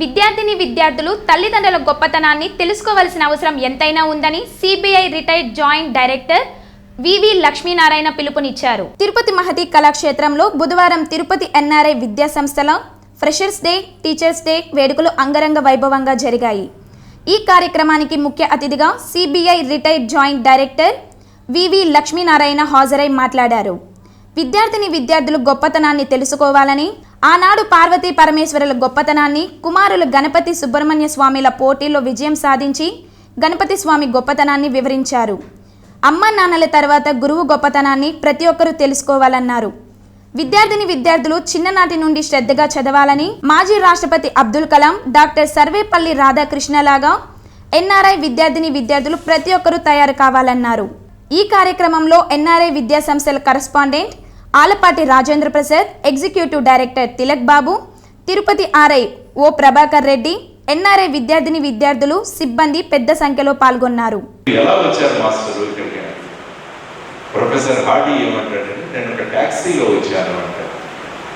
విద్యార్థిని విద్యార్థులు తల్లిదండ్రుల గొప్పతనాన్ని తెలుసుకోవలసిన అవసరం ఎంతైనా ఉందని CBI retired joint director VV Lakshminarayana పిలుపునిచ్చారు. తిరుపతి మహతి కళాక్షేత్రంలో బుధవారం తిరుపతి ఎన్ఆర్ఐ విద్యా సంస్థల ఫ్రెషర్స్ డే టీచర్స్ డే వేడుకలు అంగరంగ వైభవంగా జరిగాయి. ఈ కార్యక్రమానికి ముఖ్య అతిథిగా CBI retired joint director VV Lakshminarayana హాజరై మాట్లాడారు. విద్యార్థిని విద్యార్థులు గొప్పతనాన్ని తెలుసుకోవాలని ఆనాడు పార్వతీ పరమేశ్వరుల గొప్పతనాన్ని కుమారులు గణపతి సుబ్రహ్మణ్య స్వామిల పోటీల్లో విజయం సాధించి గణపతి స్వామి గొప్పతనాన్ని వివరించారు. అమ్మ నాన్నల తర్వాత గురువు గొప్పతనాన్ని ప్రతి ఒక్కరూ తెలుసుకోవాలన్నారు. విద్యార్థిని విద్యార్థులు చిన్ననాటి నుండి శ్రద్ధగా చదవాలని మాజీ రాష్ట్రపతి అబ్దుల్ కలాం డాక్టర్ సర్వేపల్లి రాధాకృష్ణలాగా ఎన్ఆర్ఐ విద్యార్థిని విద్యార్థులు ప్రతి ఒక్కరూ తయారు కావాలన్నారు. ఈ కార్యక్రమంలో ఎన్ఆర్ఐ విద్యా సంస్థల correspondent Alapati Rajendra Prasad executive director Tilak Babu Tirupati RI O Prabhakar Reddy NRI విద్యార్థిని విద్యార్థులు సిబ్బంది పెద్ద సంఖ్యలో పాల్గొన్నారు. ఎలా వచ్చారు మాస్టర్ ప్రొఫెసర్ హార్డీ ఏమంటాడంటే నేను ఒక ట్యాక్సీలో వచ్చాను అంటాడు.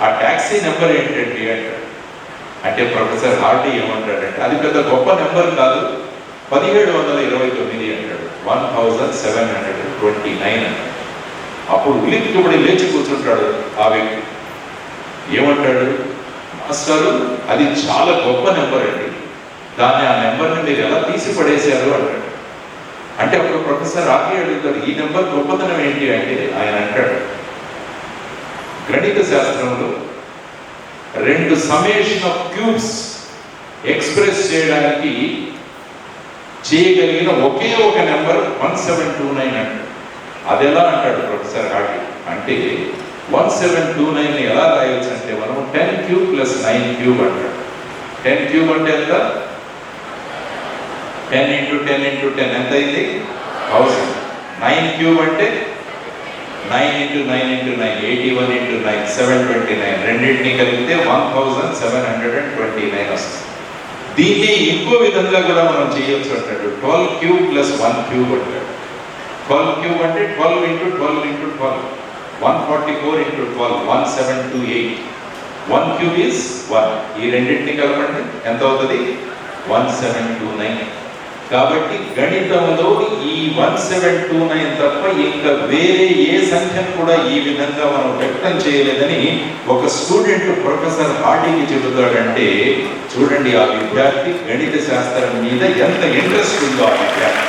ఆ ట్యాక్సీ నెంబర్ ఏంటండి అంటాడు. అంటే ప్రొఫెసర్ హార్డీ ఏమంటాడంటే అది పెద్ద గొప్ప నెంబర్ కాదు పదిహేడు వందల ఇరవై తొమ్మిది అంటాడు. One thousand seven hundred twenty nine అంటాడు. అప్పుడు ఉలిక్కిపడి లేచి కూర్చుంటాడు ఆ వ్యక్తి. ఏమంటాడు? మాస్టారు అది చాలా గొప్ప నెంబర్ అండి. దాన్ని ఆ నెంబర్ని మీరు ఎలా తీసి పడేశారు అంటాడు. అంటే అప్పుడు ప్రొఫెసర్ రాకి అడుగుతాడు ఈ నెంబర్ గొప్పతనం ఏంటి? అంటే ఆయన అంటాడు గణిత శాస్త్రంలో రెండు సమేషన్ ఆఫ్ క్యూబ్స్ ఎక్స్ప్రెస్ చేయడానికి చేయగలిగిన ఒకే ఒక number one seven two nine అంటాడు. అది ఎలా అంటాడు ప్రొఫెసర్ హాటి అంటే వన్ సెవెన్ టూ నైన్ ఎలా రాయొచ్చు అంటే మనం ten cube plus nine cube అంటాడు టెన్ క్యూబ్ అంటే ఎంత? Ten into ten into ten ఎంత అయింది? థౌసండ్. నైన్ క్యూబ్ అంటే nine into nine into nine eighty one into nine seven twenty nine రెండింటిని కలిపితే one thousand seven hundred and twenty nine వస్తుంది. దీన్ని ఇంకో విధంగా కూడా మనం చేయొచ్చు అంటాడు. Twelve cube plus one cube అంటాడు. ట్వెల్వ్ క్యూబ్ అంటే twelve into twelve into twelve one forty four into twelve one seven two eight one cube is one ఈ రెండింటిని కలపండి. ఎంత అవుతుంది? వన్ సెవెన్ టూ నైన్ కాబట్టి గణితంలో ఈ వన్ సెవెన్ టూ నైన్ తప్ప ఇంకా వేరే ఏ సంఖ్యను కూడా ఈ విధంగా మనం వ్యక్తం చేయలేదని ఒక స్టూడెంట్ ప్రొఫెసర్ హార్డీకి చెబుతాడంటే చూడండి ఆ విద్యార్థి గణిత శాస్త్రం మీద ఎంత ఇంట్రెస్ట్ ఉందో ఆ విద్యార్థి.